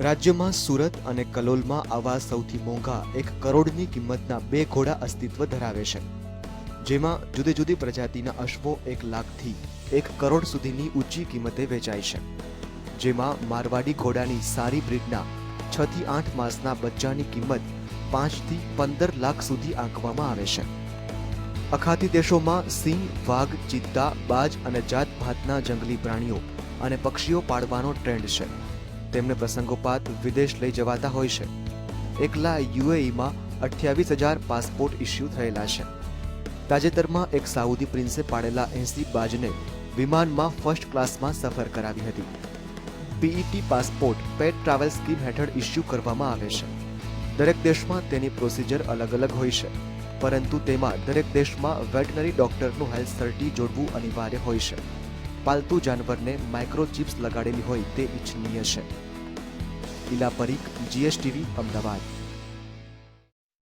રાજ્યમાં સુરત અને કલોલમાં આવા સૌથી મોંઘા એક કરોડની કિંમતના બે ઘોડા અસ્તિત્વ ધરાવે છે. જેમાં જુદી જુદી પ્રજાતિના અશ્વો એક લાખથી એક કરોડ સુધીની ઊંચી કિંમતે વેચાય છે. જેમાં મારવાડી ઘોડાની સારી બ્રીડના છ થી આઠ માસના બચ્ચાની કિંમત પાંચથી પંદર લાખ સુધી આંકવામાં આવે છે. અખાતી દેશોમાં સિંહ, વાઘ, ચિત્તા, બાજ અને જાત ભાતના જંગલી પ્રાણીઓ અને પક્ષીઓ પાળવાનો ટ્રેન્ડ છે. તેમને પ્રસંગોપાત વિદેશ લઈ જવાતા હોય છે. એકલા યુએઈમાં અઠ્યાવીસ હજાર પાસપોર્ટ ઇસ્યુ થયેલા છે. તાજેતરમાં એક સાઉદી પ્રિન્સે પાડેલા એસી બાજને વિમાનમાં ફર્સ્ટ ક્લાસમાં સફર કરાવી હતી. PET passport pet travel scheme હેઠળ ઇસ્યુ કરવામાં આવે છે. દરેક દેશમાં તેની પ્રોસિજર અલગ અલગ હોય છે, પરંતુ તેમાં દરેક દેશમાં વેટનરી ડોક્ટરનું હેલ્થ સર્ટી જોડવું અનિવાર્ય હોય છે. પાલતુ જાનવરને માઇક્રોચિપ્સ લગાડેલી હોય તે ઇચ્છનીય છે. ઇલા પરીખ જીએસટીવી અમદાવાદ.